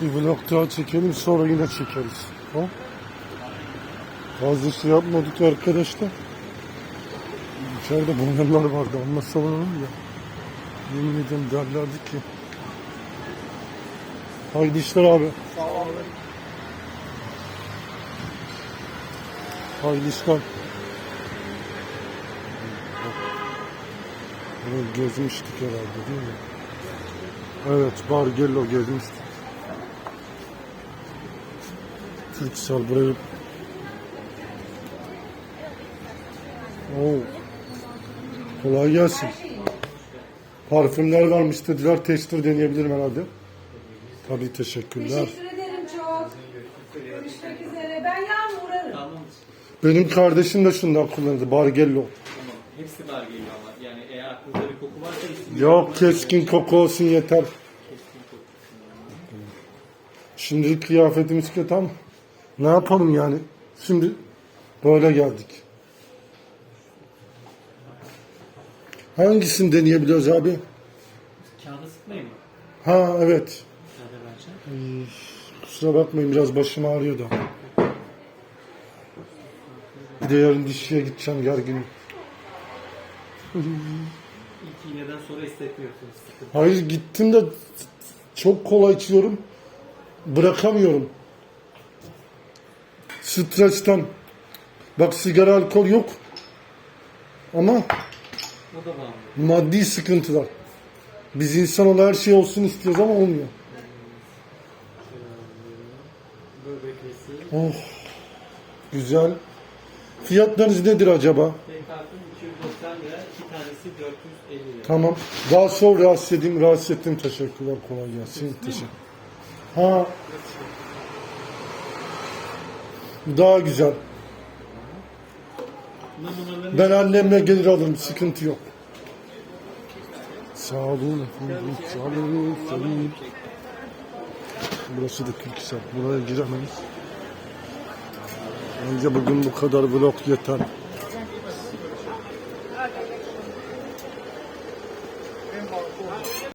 Bir vlog daha çekelim sonra yine çekeriz. Ha? Fazla şey yapmadık arkadaşlar. İçeride bunlar vardı ama savunalım ya. Yemin ederim derlerdi ki. Haydi işler abi. Haydi işler. Bunu gezmiştik herhalde değil mi? Evet, Bargello gezmiştik. Türksel burayı... Oo. Kolay gelsin. Parfümler varmış dediler. Tester deneyebilirim herhalde. Tabii teşekkürler. Teşekkür ederim çok. Görüşmek üzere. Ben yarın uğrarım. Tamam. Benim kardeşim de şundan kullanırdı. Bargello. Tamam. Hepsi var geliyor ama. Yani eğer aklınızda bir koku varsa Yok keskin koku olsun yeter. Keskin koku. Şimdilik kıyafetimiz kötü ama ne yapalım yani? Şimdi böyle geldik. Hangisini deneyebiliyoruz abi? Kağıda sıkmayın mı? Ha evet. Vereceğim. Kusura bakmayın biraz başım ağrıyor da. Bir de yarın dişçiye gideceğim gerginim. İlk iğneden sonra hissetmiyorsunuz. Hayır gittim de çok kolay içiyorum. Bırakamıyorum. Stresten. Bak sigara alkol yok. Ama maddi sıkıntılar. Biz insan olarak her şey olsun istiyoruz ama olmuyor. Oh. Güzel. Fiyatlarınız nedir acaba? Benim kartım 290 lira. iki tanesi 450 lira. Tamam. Daha sonra rahatsız edeyim. Rahatsız ettim. Teşekkürler. Kolay gelsin. Teşekkür. Ha. Daha güzel. Ben annemle gelir alırım. Sıkıntı yok. Sağ olun efendim. Sağ olun. Sağ. Burası da Kürkistan. Buraya giremeyiz. Bence bugün bu kadar vlog yeter.